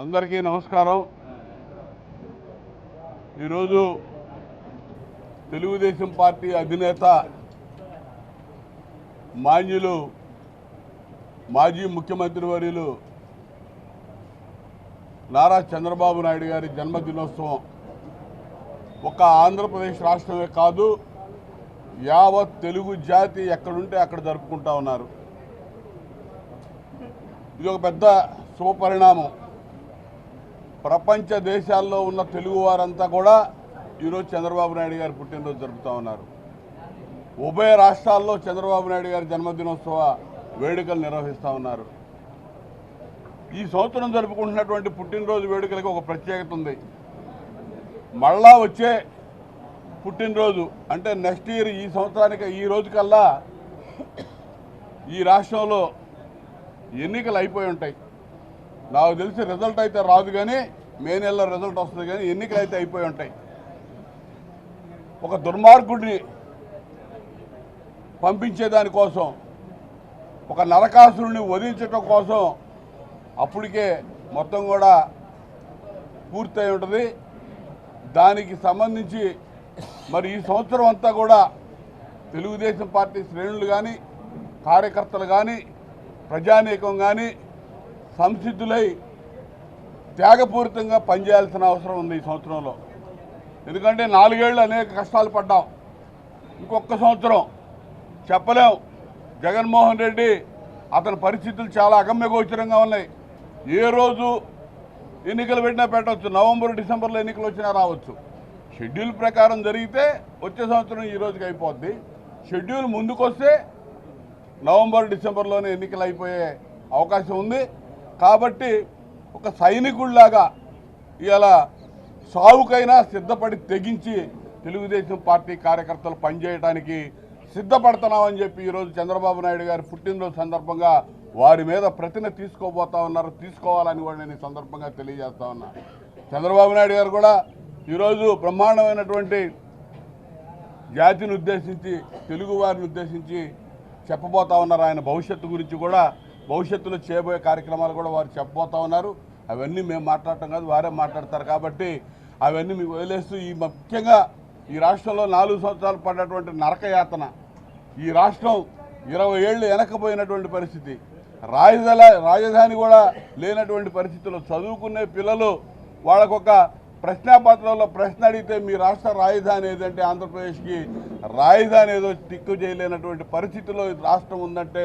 అందరికీ నమస్కారం. ఈరోజు తెలుగుదేశం పార్టీ అధినేత మాన్యులు మాజీ ముఖ్యమంత్రి వర్యులు నారా చంద్రబాబు నాయుడు గారి జన్మదినోత్సవం ఒక ఆంధ్రప్రదేశ్ రాష్ట్రమే కాదు యావత్ తెలుగు జాతి ఎక్కడుంటే అక్కడ జరుపుకుంటా ఉన్నారు. ఇది ఒక పెద్ద శుభపరిణామం. ప్రపంచ దేశాల్లో ఉన్న తెలుగు వారంతా కూడా ఈరోజు చంద్రబాబు నాయుడు గారి పుట్టినరోజు జరుపుతూ ఉన్నారు. ఉభయ రాష్ట్రాల్లో చంద్రబాబు నాయుడు గారి జన్మదినోత్సవ వేడుకలు నిర్వహిస్తూ ఉన్నారు. ఈ సంవత్సరం జరుపుకుంటున్నటువంటి పుట్టినరోజు వేడుకలకు ఒక ప్రత్యేకత ఉంది. మళ్ళా వచ్చే పుట్టినరోజు అంటే నెక్స్ట్ ఇయర్ ఈ సంవత్సరానికి ఈ రోజుకల్లా ఈ రాష్ట్రంలో ఎన్నికలు అయిపోయి ఉంటాయి. నాకు తెలిసి రిజల్ట్ అయితే రాదు కానీ మే నెలలో రిజల్ట్ వస్తుంది కానీ ఎన్నికలు అయితే అయిపోయి ఉంటాయి. ఒక దుర్మార్గుడిని పంపించేదానికోసం ఒక నరకాసురుని వధించటం కోసం అప్పటికే మొత్తం కూడా పూర్తయి ఉంటుంది. దానికి సంబంధించి మరి ఈ సంవత్సరం అంతా కూడా తెలుగుదేశం పార్టీ శ్రేణులు కానీ కార్యకర్తలు కానీ ప్రజానీకం కానీ సంసిద్ధులై త్యాగపూరితంగా పనిచేయాల్సిన అవసరం ఉంది ఈ సంవత్సరంలో. ఎందుకంటే నాలుగేళ్ళు అనేక కష్టాలు పడ్డాం. ఇంకొక సంవత్సరం చెప్పలేం. జగన్మోహన్ రెడ్డి అతని పరిస్థితులు చాలా అగమ్యగోచరంగా ఉన్నాయి. ఏ రోజు ఎన్నికలు పెట్టినా పెట్టవచ్చు. నవంబర్ డిసెంబర్లో ఎన్నికలు వచ్చినా రావచ్చు. షెడ్యూల్ ప్రకారం జరిగితే వచ్చే సంవత్సరం ఈ రోజుకి అయిపోద్ది. షెడ్యూల్ ముందుకొస్తే నవంబర్ డిసెంబర్లోనే ఎన్నికలు అయిపోయే అవకాశం ఉంది. కాబట్టి ఒక సైనికుడిలాగా ఇలా సావుకైనా సిద్ధపడి తెగించి తెలుగుదేశం పార్టీ కార్యకర్తలు పనిచేయడానికి సిద్ధపడుతున్నామని చెప్పి ఈరోజు చంద్రబాబు నాయుడు గారి పుట్టినరోజు సందర్భంగా వారి మీద ప్రతిన తీసుకోబోతా ఉన్నారు తీసుకోవాలని కూడా నేను ఈ సందర్భంగా తెలియజేస్తా ఉన్నా. చంద్రబాబు నాయుడు గారు కూడా ఈరోజు బ్రహ్మాండమైనటువంటి జాతిని ఉద్దేశించి తెలుగు వారిని ఉద్దేశించి చెప్పబోతా ఉన్నారు. ఆయన భవిష్యత్తు గురించి కూడా భవిష్యత్తులో చేయబోయే కార్యక్రమాలు కూడా వారు చెప్పబోతా ఉన్నారు. అవన్నీ మేము మాట్లాడటం కాదు వారే మాట్లాడతారు కాబట్టి అవన్నీ మీకు వదిలేస్తూ ఈ ముఖ్యంగా ఈ రాష్ట్రంలో నాలుగు సంవత్సరాలు పడ్డటువంటి నరకయాతన ఈ రాష్ట్రం ఇరవై ఏళ్ళు వెనకపోయినటువంటి పరిస్థితి రాజధాని రాజధాని కూడా లేనటువంటి పరిస్థితుల్లో చదువుకునే పిల్లలు వాళ్ళకొక ప్రశ్నాపత్రంలో ప్రశ్న అడిగితే మీ రాష్ట్ర రాజధాని ఏదంటే ఆంధ్రప్రదేశ్కి రాజధాని ఏదో టిక్కు చేయలేనటువంటి పరిస్థితిలో రాష్ట్రం ఉందంటే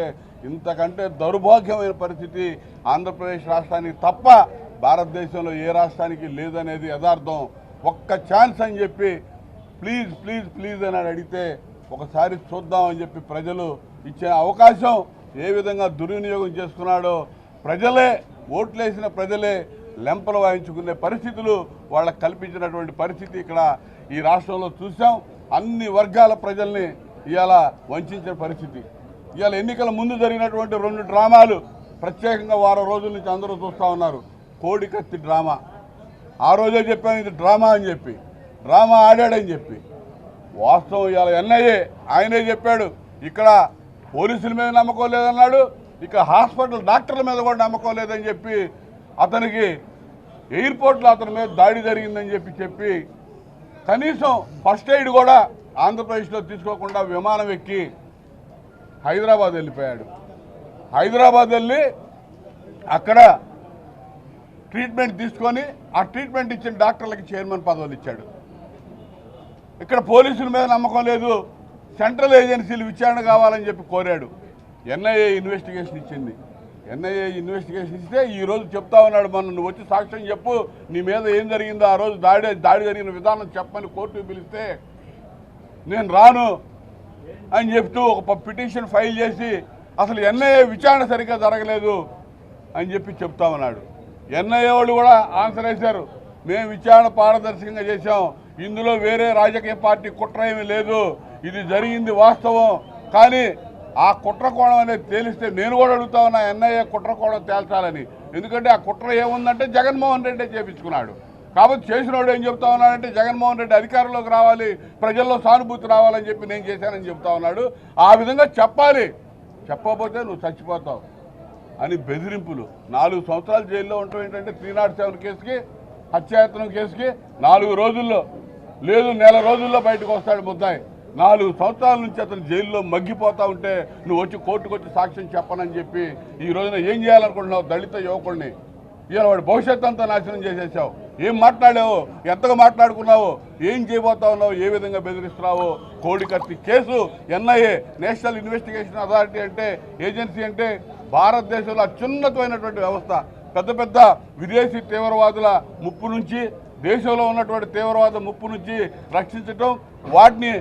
ఇంతకంటే దౌర్భాగ్యమైన పరిస్థితి ఆంధ్రప్రదేశ్ రాష్ట్రానికి తప్ప భారతదేశంలో ఏ రాష్ట్రానికి లేదనేది యథార్థం. ఒక్క ఛాన్స్ అని చెప్పి ప్లీజ్ ప్లీజ్ ప్లీజ్ అని అడిగితే ఒకసారి చూద్దామని చెప్పి ప్రజలు ఇచ్చే అవకాశం ఏ విధంగా దుర్వినియోగం చేసుకున్నాడో ప్రజలే ఓట్లేసిన ప్రజలే లెంపలు వాయించుకునే పరిస్థితులు వాళ్ళకు కల్పించినటువంటి పరిస్థితి ఇక్కడ ఈ రాష్ట్రంలో చూసాం. అన్ని వర్గాల ప్రజల్ని ఇవాళ వంచే పరిస్థితి. ఇవాళ ఎన్నికల ముందు జరిగినటువంటి రెండు డ్రామాలు ప్రత్యేకంగా వారం రోజుల నుంచి అందరూ చూస్తూ ఉన్నారు. కోడికత్తి డ్రామా. ఆ రోజే చెప్పాను ఇది డ్రామా అని చెప్పి. డ్రామా ఆడాడని చెప్పి. వాస్తవం ఇవాళ ఎన్ఐఏ ఆయనే చెప్పాడు. ఇక్కడ పోలీసుల మీద నమ్మకం లేదన్నాడు. ఇక హాస్పిటల్ డాక్టర్ల మీద కూడా నమ్మకం లేదని చెప్పి అతనికి ఎయిర్పోర్ట్లో అతని మీద దాడి జరిగిందని చెప్పి చెప్పి కనీసం ఫస్ట్ ఎయిడ్ కూడా ఆంధ్రప్రదేశ్లో తీసుకోకుండా విమానం ఎక్కి హైదరాబాద్ వెళ్ళిపోయాడు. హైదరాబాద్ వెళ్ళి అక్కడ ట్రీట్మెంట్ తీసుకొని ఆ ట్రీట్మెంట్ ఇచ్చిన డాక్టర్లకి చైర్మన్ పదవులు ఇచ్చాడు. ఇక్కడ పోలీసుల మీద నమ్మకం లేదు. సెంట్రల్ ఏజెన్సీలు విచారణ కావాలని చెప్పి కోరాడు. ఎన్ఐఏ ఇన్వెస్టిగేషన్ ఇచ్చింది. ఎన్ఐఏ ఇన్వెస్టిగేషన్ ఇస్తే ఈ రోజు చెప్తా ఉన్నాడు మన నువ్వు వచ్చి సాక్ష్యం చెప్పు. నీ మీద ఏం జరిగిందో ఆ రోజు దాడి దాడి జరిగిన విధానం చెప్పని కోర్టుకు పిలిస్తే నేను రాను అని చెప్తూ ఒక పిటిషన్ ఫైల్ చేసి అసలు ఎన్ఐఏ విచారణ సరిగ్గా జరగలేదు అని చెప్పి చెప్తా ఉన్నాడు. ఎన్ఐఏ వాళ్ళు కూడా ఆన్సర్ వేశారు. మేము విచారణ పారదర్శకంగా చేశాం. ఇందులో వేరే రాజకీయ పార్టీ కుట్ర ఏమీ లేదు. ఇది జరిగింది వాస్తవం. కానీ ఆ కుట్ర కోణం అనేది తేలిస్తే నేను కూడా అడుగుతా ఉన్నా ఎన్ఐఏ కుట్ర కోణం తేల్చాలని. ఎందుకంటే ఆ కుట్ర ఏముందంటే జగన్మోహన్ రెడ్డి చేపించుకున్నాడు. కాబట్టి చేసినోడు ఏం చెప్తా ఉన్నాడంటే జగన్మోహన్ రెడ్డి అధికారంలోకి రావాలి ప్రజల్లో సానుభూతి రావాలని చెప్పి నేను చేశానని చెప్తా ఉన్నాడు. ఆ విధంగా చెప్పాలి. చెప్పకపోతే నువ్వు చచ్చిపోతావు అని బెదిరింపులు. నాలుగు సంవత్సరాలు జైల్లో ఉండటం ఏంటంటే త్రీ నాట్ సెవెన్ కేసుకి హత్యాయత్నం కేసుకి నాలుగు రోజుల్లో లేదు నెల రోజుల్లో బయటకు వస్తాడు ముద్దాయి. నాలుగు సంవత్సరాల నుంచి అతను జైల్లో మగ్గిపోతా ఉంటే నువ్వు వచ్చి కోర్టుకు వచ్చి సాక్ష్యం చెప్పనని చెప్పి ఈ రోజున ఏం చేయాలనుకుంటున్నావు దళిత యువకుడిని ఇవాళ వాడి భవిష్యత్తు అంతా నాశనం చేసేసావు. ఏం మాట్లాడావు? ఎంతగా మాట్లాడుకున్నావు? ఏం చేయబోతా ఉన్నావు? ఏ విధంగా బెదిరిస్తున్నావు? కోడికత్తి case NIA national investigation authority అంటే ఏజెన్సీ అంటే భారతదేశంలో అత్యున్నతమైనటువంటి వ్యవస్థ. పెద్ద పెద్ద విదేశీ తీవ్రవాదుల ముప్పు నుంచి దేశంలో ఉన్నటువంటి తీవ్రవాద ముప్పు నుంచి రక్షించటం వాటిని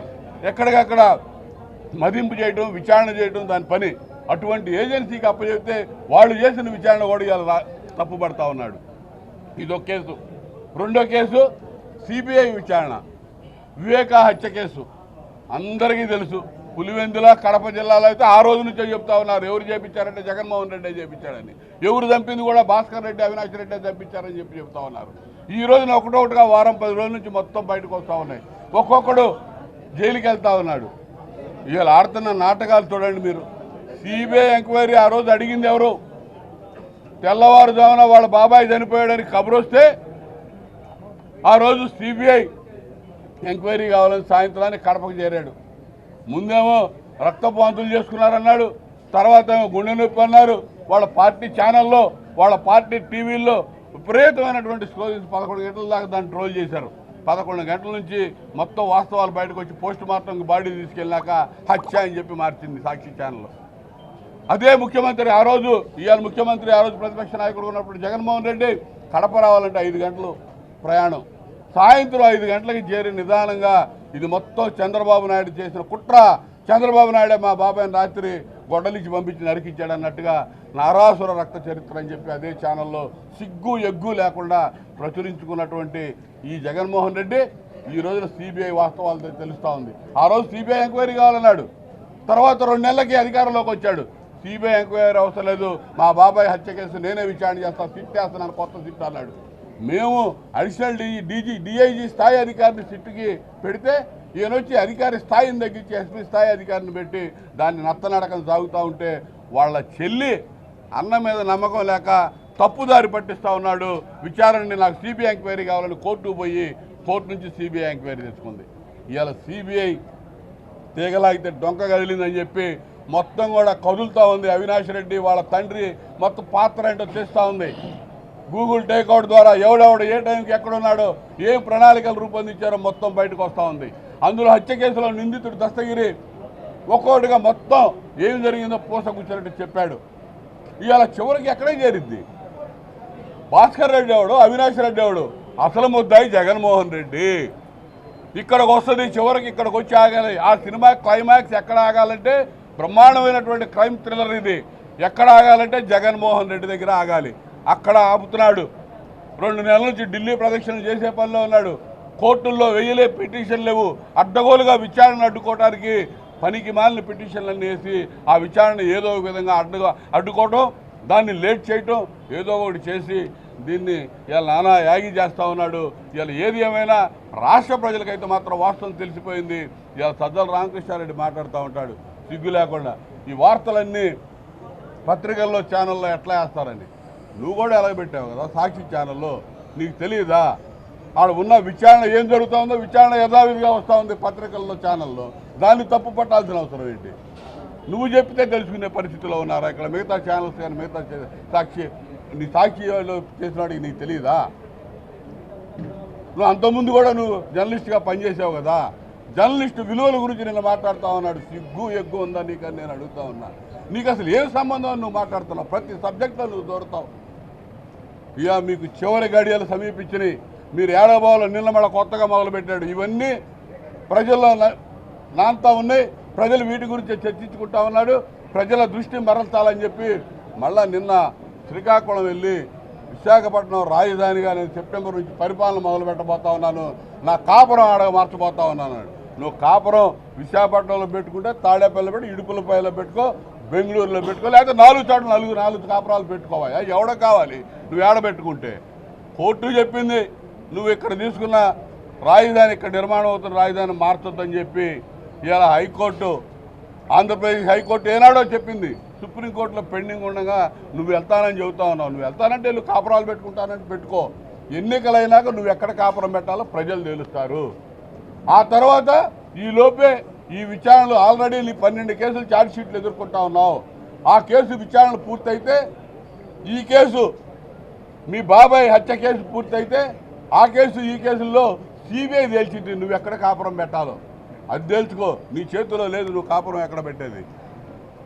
ఎక్కడికక్కడ మదింపు చేయడం విచారణ చేయడం దాని పని. అటువంటి ఏజెన్సీకి అప్పచెప్తే వాళ్ళు చేసిన విచారణ కూడా తప్పుపడతా ఉన్నాడు. ఇదొక కేసు. రెండో కేసు సిబిఐ విచారణ. వివేకా హత్య కేసు. అందరికీ తెలుసు. పులివెందుల కడప జిల్లాలో అయితే ఆ రోజు నుంచే చెప్తా ఉన్నారు. ఎవరు చేపించారంటే జగన్మోహన్ రెడ్డి చేపించాడని. ఎవరు చంపింది కూడా భాస్కర్ రెడ్డి అవినాష్ రెడ్డి చంపించారని చెప్పి చెప్తా ఉన్నారు. ఈ రోజున ఒకటొకటిగా వారం పది రోజుల నుంచి మొత్తం బయటకు వస్తూ ఉన్నాయి. ఒక్కొక్కడు జైలుకి వెళ్తా ఉన్నాడు. ఇవాళ ఆడుతున్న నాటకాలు చూడండి మీరు. సిబిఐ ఎంక్వైరీ ఆ రోజు అడిగింది ఎవరు? తెల్లవారుజామున వాళ్ళ బాబాయ్ చనిపోయాడని కబురు వస్తే ఆ రోజు సిబిఐ ఎంక్వైరీ కావాలని సాయంత్రానికి కడపకు చేరాడు. ముందేమో రక్తపాంతులు చేసుకున్నారన్నాడు. తర్వాత ఏమో గుండె నొప్పి అన్నారు. వాళ్ళ పార్టీ ఛానల్లో వాళ్ళ పార్టీ టీవీల్లో విపరీతమైనటువంటి స్టోరీస్ పదకొండు గంటల దాకా దాన్ని ట్రోల్ చేశారు. పదకొండు గంటల నుంచి మొత్తం వాస్తవాలు బయటకు వచ్చి పోస్ట్ మార్టం బాడీ తీసుకెళ్ళాక హత్య అని చెప్పి మార్చింది సాక్షి ఛానల్. అదే ముఖ్యమంత్రి ఆ రోజు ఇవాళ ముఖ్యమంత్రి ఆ రోజు ప్రతిపక్ష నాయకుడు ఉన్నప్పుడు జగన్మోహన్ రెడ్డి కడప రావాలంటే ఐదు గంటలు ప్రయాణం. సాయంత్రం ఐదు గంటలకి చేరి నిదానంగా ఇది మొత్తం చంద్రబాబు నాయుడు చేసిన కుట్ర. చంద్రబాబు నాయుడే మా బాబాయ్ రాత్రి గొడలికి పంపించి నరికించాడు అన్నట్టుగా నారాసుర రక్త చరిత్ర అని చెప్పి అదే ఛానల్లో సిగ్గు ఎగ్గు లేకుండా ప్రచురించుకున్నటువంటి ఈ జగన్మోహన్ రెడ్డి ఈ రోజున సిబిఐ వాస్తవాలు తెలుస్తూ ఉంది. ఆ రోజు సిబిఐ ఎంక్వైరీ కావాలన్నాడు. తర్వాత రెండు నెలలకి అధికారంలోకి వచ్చాడు. సిబిఐ ఎంక్వైరీ అవసరం లేదు. మా బాబాయ్ హత్య కేసు నేనే విచారణ చేస్తాను సిట్ వేస్తున్నాను కొత్త సిట్ అన్నాడు. మేము అడిషనల్ డీ డీజీ డిఐజీ స్థాయి అధికారిని సిట్టుకి పెడితే ఈయన వచ్చి అధికారి స్థాయిని తగ్గించి ఎస్పీ స్థాయి అధికారిని పెట్టి దాన్ని నత్తనడకం సాగుతూ ఉంటే వాళ్ళ చెల్లి అన్న మీద నమ్మకం లేక తప్పుదారి పట్టిస్తూ ఉన్నాడు. విచారణని నాకు సిబిఐ ఎంక్వైరీ కావాలని కోర్టుకు పోయి కోర్టు నుంచి సిబిఐ ఎంక్వైరీ తెచ్చుకుంది. ఇవాళ సిబిఐ తీగలాగితే డొంక కదిలిందని చెప్పి మొత్తం కూడా కదులుతూ ఉంది. అవినాష్ రెడ్డి వాళ్ళ తండ్రి మొత్తం పాత్ర ఏంటో తెస్తూ ఉంది. గూగుల్ టేక్అవుట్ ద్వారా ఎవడెవడు ఏ టైంకి ఎక్కడున్నాడో ఏం ప్రణాళికలు రూపొందించారో మొత్తం బయటకు వస్తూ ఉంది. అందులో హత్య కేసులో నిందితుడు దస్తగిరి ఒక్కొక్కటిగా మొత్తం ఏం జరిగిందో పూస చెప్పాడు. ఇవాళ చివరికి ఎక్కడే చేరిద్ది భాస్కర్ రెడ్డి ఎవడు? అవినాష్ రెడ్డి ఎవడు? అసలు ముద్దాయి జగన్మోహన్ రెడ్డి. ఇక్కడికి వస్తుంది చివరికి ఇక్కడికి వచ్చి ఆగాలి. ఆ సినిమా క్లైమాక్స్ ఎక్కడ ఆగాలంటే బ్రహ్మాండమైనటువంటి క్రైమ్ థ్రిల్లర్ ఇది. ఎక్కడ ఆగాలంటే జగన్మోహన్ రెడ్డి దగ్గర ఆగాలి. అక్కడ ఆపుతున్నాడు. రెండు నెలల నుంచి ఢిల్లీ ప్రదక్షిణ చేసే పనిలో ఉన్నాడు. కోర్టుల్లో వెయ్యలే పిటిషన్ లేవు. అడ్డగోలుగా విచారణ అడ్డుకోవడానికి పనికి మాలిన పిటిషన్లన్నీ వేసి ఆ విచారణ ఏదో ఒక విధంగా అడ్డు అడ్డుకోవటం దాన్ని లేట్ చేయటం ఏదో ఒకటి చేసి దీన్ని ఇలా నానా యాగి చేస్తూ ఉన్నాడు. ఇలా ఏది ఏమైనా రాష్ట్ర ప్రజలకైతే మాత్రం వాస్తవం తెలిసిపోయింది. ఇలా సజ్జల రామకృష్ణారెడ్డి మాట్లాడుతూ ఉంటాడు. సిగ్గు లేకుండా. ఈ వార్తలన్నీ పత్రికల్లో ఛానల్లో ఎట్లా వేస్తారని నువ్వు కూడా ఎలా పెట్టావు కదా సాక్షి ఛానల్లో? నీకు తెలియదా ఆడ ఉన్న విచారణ ఏం జరుగుతుందో విచారణ యథావిధిగా వస్తూ ఉంది పత్రికల్లో ఛానల్లో దాన్ని తప్పు పట్టాల్సిన అవసరం ఏంటి? నువ్వు చెప్తే తెలుసుకునే పరిస్థితిలో ఉన్నారా? ఇక్కడ మిగతా ఛానల్స్ కానీ మిగతా సాక్షి నీ సాక్షిలో చేసిన వాడికి నీకు తెలియదా నువ్వు అంతకుముందు కూడా నువ్వు జర్నలిస్ట్గా పనిచేసావు కదా. జర్నలిస్ట్ విలువల గురించి నేను మాట్లాడుతా ఉన్నాడు. సిగ్గు ఎగ్గు ఉందా నీకు నేను అడుగుతా ఉన్నా. నీకు అసలు ఏం సంబంధం నువ్వు మాట్లాడుతున్నావు? ప్రతి సబ్జెక్ట్లో నువ్వు దూరతావు. ఇక మీకు చివరి గడియలు సమీపించినాయి మీరు ఏడబావులో నిన్న మళ్ళీ కొత్తగా మొదలుపెట్టాడు. ఇవన్నీ ప్రజల్లో నాంతా ఉన్నాయి. ప్రజలు వీటి గురించి చర్చించుకుంటా ఉన్నాడు. ప్రజల దృష్టి మరల్చాలని చెప్పి మళ్ళా నిన్న శ్రీకాకుళం వెళ్ళి విశాఖపట్నం రాజధానిగా నేను సెప్టెంబర్ నుంచి పరిపాలన మొదలు పెట్టబోతా ఉన్నాను. నా కాపురం ఆడ మార్చబోతా ఉన్నాను. నువ్వు కాపురం విశాఖపట్నంలో పెట్టుకుంటే తాడేపల్లి పెట్టి ఇడుపులపాయలో పెట్టుకో బెంగళూరులో పెట్టుకో లేకపోతే నాలుగు చోట్ల నలుగు నాలుగు కాపురాలు పెట్టుకోవాలి? ఎవడ కావాలి. నువ్వు ఏడ పెట్టుకుంటే కోర్టు చెప్పింది. నువ్వు ఇక్కడ తీసుకున్న రాజధాని ఇక్కడ నిర్మాణం అవుతున్న రాజధాని మార్చొద్దని చెప్పి ఇవాళ హైకోర్టు ఆంధ్రప్రదేశ్ హైకోర్టు ఏనాడో చెప్పింది. సుప్రీంకోర్టులో పెండింగ్ ఉండగా నువ్వు వెళ్తానని చెబుతా ఉన్నావు. నువ్వు వెళ్తానంటే నువ్వు కాపురాలు పెట్టుకుంటానంటే పెట్టుకో. ఎన్నికలైనాక నువ్వు ఎక్కడ కాపురం పెట్టాలో ప్రజలు తెలుస్తారు. ఆ తర్వాత ఈ లోపే ఈ విచారణలు ఆల్రెడీ నీ పన్నెండు కేసులు ఛార్జ్ షీట్లు ఎదుర్కొంటా ఉన్నావు. ఆ కేసు విచారణ పూర్తయితే ఈ కేసు మీ బాబాయ్ హత్య కేసు పూర్తయితే ఆ కేసు ఈ కేసుల్లో సిబిఐ తేల్చింది నువ్వు ఎక్కడ కాపురం పెట్టాలో. అది తేల్చుకో. నీ చేతిలో లేదు నువ్వు కాపురం ఎక్కడ పెట్టేది?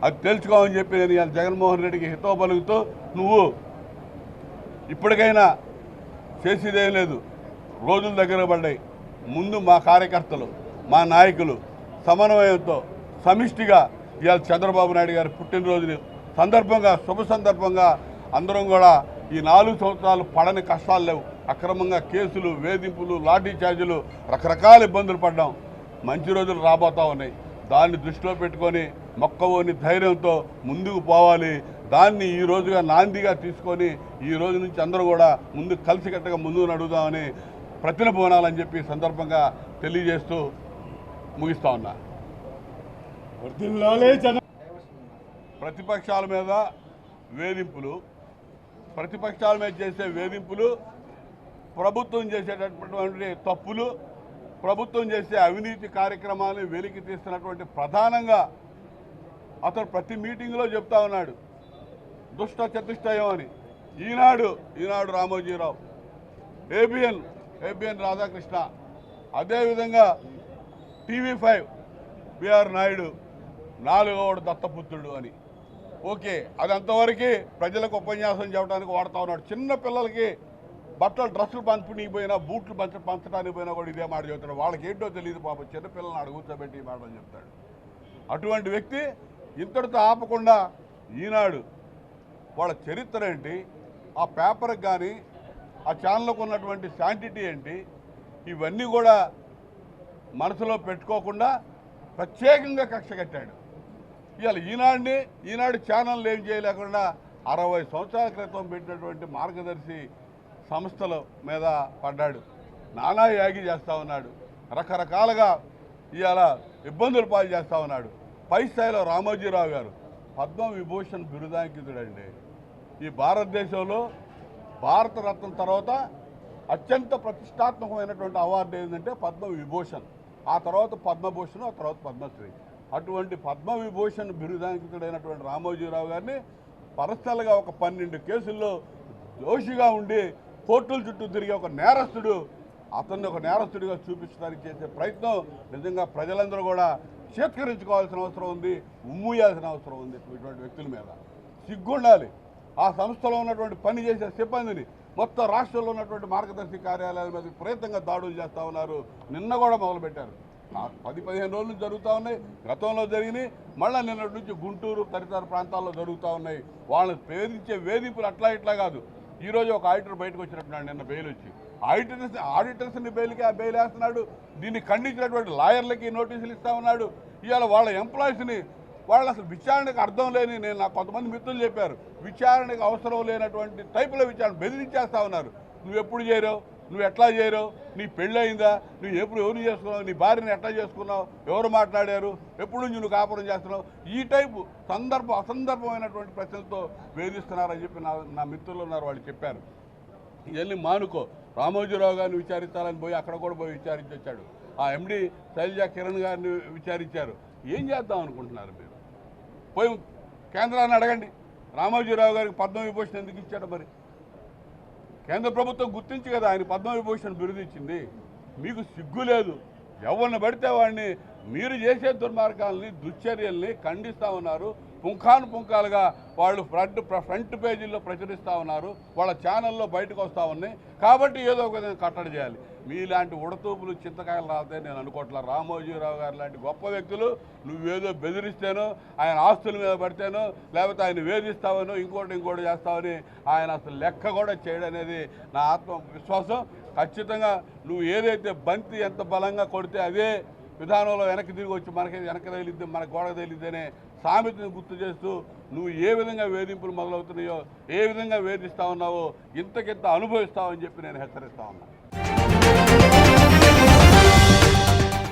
అది తెలుసుకోమని చెప్పి నేను ఇవాళ జగన్మోహన్ రెడ్డికి హితో పలుకుతూ నువ్వు ఇప్పటికైనా చేసేదేం లేదు. రోజుల దగ్గర పడ్డాయి. ముందు మా కార్యకర్తలు మా నాయకులు సమన్వయంతో సమిష్టిగా ఇవాళ చంద్రబాబు నాయుడు గారి పుట్టినరోజుని సందర్భంగా శుభ సందర్భంగా అందరం కూడా ఈ నాలుగు సంవత్సరాలు పడని కష్టాలు లేవు. అక్రమంగా కేసులు వేధింపులు లాఠీ ఛార్జీలు రకరకాల ఇబ్బందులు పడ్డాం. మంచి రోజులు రాబోతా ఉన్నాయి. దాన్ని దృష్టిలో పెట్టుకొని మొక్కవోని ధైర్యంతో ముందుకు పోవాలి. దాన్ని ఈ రోజుగా నాందిగా తీసుకొని ఈ రోజు నుంచి అందరూ కూడా ముందు కలిసికట్టుగా ముందుకు నడుగుదామని ప్రతినబోనాలని చెప్పి ఈ సందర్భంగా తెలియజేస్తూ ముగిస్తా ఉన్నా. ప్రతిపక్షాల మీద వేధింపులు ప్రతిపక్షాల మీద చేసే వేధింపులు ప్రభుత్వం చేసేటటువంటి తప్పులు ప్రభుత్వం చేసే అవినీతి కార్యక్రమాలను వెలికి తీస్తున్నటువంటి ప్రధానంగా అతను ప్రతి మీటింగ్లో చెప్తా ఉన్నాడు. దుష్ట చతుష్టయం అని. ఈనాడు ఈనాడు రామోజీరావు ఏబిఎన్ ఏబిఎన్ రాధాకృష్ణ అదేవిధంగా టీవీ ఫైవ్ బిఆర్ నాయుడు నాలుగవడు దత్తపుత్రుడు అని. ఓకే అది అంతవరకు ప్రజలకు ఉపన్యాసం చెప్పడానికి వాడుతూ ఉన్నాడు. చిన్న పిల్లలకి బట్టలు డ్రెస్సులు పంపిణీకి పోయినా బూట్లు పంచ పంచడానికి పోయినా కూడా ఇదే మాట చెబుతాడు వాళ్ళకి ఏంటో తెలియదు పాపం. చిన్నపిల్లలను అడుగుతోబెట్టి ఈ మాటలు చెప్తాడు. అటువంటి వ్యక్తి ఇంతటితో ఆపకుండా ఈనాడు వాళ్ళ చరిత్ర ఏంటి? ఆ పేపర్కి కానీ ఆ ఛానల్కి ఉన్నటువంటి శాంటిటీ ఏంటి? ఇవన్నీ కూడా మనసులో పెట్టుకోకుండా ప్రత్యేకంగా కక్ష కట్టాడు. ఇవాళ ఈనాడిని ఈనాడు ఛానల్ ఏం చేయలేకుండా అరవై సంవత్సరాల క్రితం పెట్టినటువంటి మార్గదర్శి సంస్థల మీద పడ్డాడు. నానా యాగి చేస్తూ ఉన్నాడు. రకరకాలుగా ఇవాళ ఇబ్బందులు పాలు చేస్తూ ఉన్నాడు. పై స్థాయిలో రామోజీరావు గారు పద్మ విభూషణ్ బిరుదాంకితుడండి. ఈ భారతదేశంలో భారతరత్న తర్వాత అత్యంత ప్రతిష్టాత్మకమైనటువంటి అవార్డు ఏంటంటే పద్మ విభూషణ్. ఆ తర్వాత పద్మభూషణ్ ఆ తర్వాత పద్మశ్రీ. అటువంటి పద్మ విభూషణ్ బిరుదాంకితుడైనటువంటి రామోజీరావు గారిని పర్సనల్గా ఒక పన్నెండు కేసుల్లో దోషిగా ఉండి కోర్టుల చుట్టూ తిరిగే ఒక నేరస్తుడు అతన్ని ఒక నేరస్తుడిగా చూపించడానికి చేసే ప్రయత్నం నిజంగా ప్రజలందరూ కూడా చేత్కరించుకోవాల్సిన అవసరం ఉంది ఉమ్మూయాల్సిన అవసరం ఉంది ఇటువంటి వ్యక్తుల మీద. సిగ్గుండాలి. ఆ సంస్థలో ఉన్నటువంటి పని చేసే సిబ్బందిని మొత్తం రాష్ట్రంలో ఉన్నటువంటి మార్గదర్శి కార్యాలయాల మీద విపరీతంగా దాడులు చేస్తూ ఉన్నారు. నిన్న కూడా మొదలుపెట్టారు. పది పదిహేను రోజులు నుంచి జరుగుతూ ఉన్నాయి. గతంలో జరిగినాయి. మళ్ళీ నిన్నటి నుంచి గుంటూరు తదితర ప్రాంతాల్లో జరుగుతూ ఉన్నాయి. వాళ్ళని వేధించే వేధింపులు అట్లా ఇట్లా కాదు. ఈరోజు ఒక ఆడిటర్ బయటకు వచ్చినట్టున్నాడు నిన్న బెయిల్ వచ్చి. ఆడిటర్స్ ఆడిటర్స్ని బెయిల్కి ఆ బెయిల్ వేస్తున్నాడు. దీన్ని ఖండించినటువంటి లాయర్లకి నోటీసులు ఇస్తా ఉన్నాడు. ఇవాళ వాళ్ళ ఎంప్లాయీస్ని వాళ్ళు అసలు విచారణకు అర్థం లేని నేను నాకు కొంతమంది మిత్రులు చెప్పారు. విచారణకు అవసరం లేనటువంటి టైపులో విచారణ బెదిరించేస్తా ఉన్నారు. నువ్వు ఎప్పుడు చేరావు? నువ్వు ఎట్లా చేయరు నీ పెళ్ళి అయిందా? నువ్వు ఎప్పుడు ఎవరు చేసుకున్నావు? నీ భార్యని ఎట్లా చేసుకున్నావు? ఎవరు మాట్లాడారు? ఎప్పుడు నుంచి నువ్వు కాపురం చేస్తున్నావు? ఈ టైపు సందర్భ అసందర్భమైనటువంటి ప్రశ్నలతో వేధిస్తున్నారని చెప్పి నా నా మిత్రులు ఉన్నారు వాళ్ళు చెప్పారు. ఇవన్నీ మానుకో. రామోజీరావు గారిని విచారించాలని పోయి అక్కడ కూడా పోయి విచారించి వచ్చాడు. ఆ ఎండి శైలజ కిరణ్ గారిని విచారించారు. ఏం చేద్దాం అనుకుంటున్నారు మీరు? పోయి కేంద్రాన్ని అడగండి. రామోజీరావు గారికి పద్మవిభూషణ్ ఎందుకు ఇచ్చాడు మరి? కేంద్ర ప్రభుత్వం గుర్తించి కదా ఆయన పద్మవిభూషణ్ బిరుదు ఇచ్చింది. మీకు సిగ్గు లేదు. ఎవరిని పడితే వాడిని మీరు చేసే దుర్మార్గాల్ని దుశ్చర్యల్ని ఖండిస్తూ ఉన్నారు. పుంఖాను పుంఖాలుగా వాళ్ళు ఫ్రంట్ ఫ్రంట్ పేజీల్లో ప్రచురిస్తూ ఉన్నారు. వాళ్ళ ఛానల్లో బయటకు వస్తూ ఉన్నాయి. కాబట్టి ఏదో ఒక విధంగా కట్టడి చేయాలి. మీలాంటి ఉడతూపులు చింతకాయలు రాతే నేను అనుకోవట్లే. రామోజీరావు గారు లాంటి గొప్ప వ్యక్తులు నువ్వేదో బెదిరిస్తాను ఆయన ఆస్తుల మీద పడితేనో లేకపోతే ఆయన వేధిస్తావనో ఇంకోటి ఇంకోటి చేస్తావని ఆయన అసలు లెక్క కూడా చేయడం అనేది నా ఆత్మ విశ్వాసం ఖచ్చితంగా నువ్వు ఏదైతే బంతి ఎంత బలంగా కొడితే అదే విధానంలో వెనక్కి తిరిగి వచ్చి మనకి వెనక తగిలిద్ది మన గోడ తగిలిద్దనే సామెతను గుర్తు చేస్తూ నువ్వు ఏ విధంగా వేధింపులు మొదలవుతున్నాయో ఏ విధంగా వేధిస్తా ఉన్నావో ఇంతకింత అనుభవిస్తావని చెప్పి నేను హెచ్చరిస్తా ఉన్నా.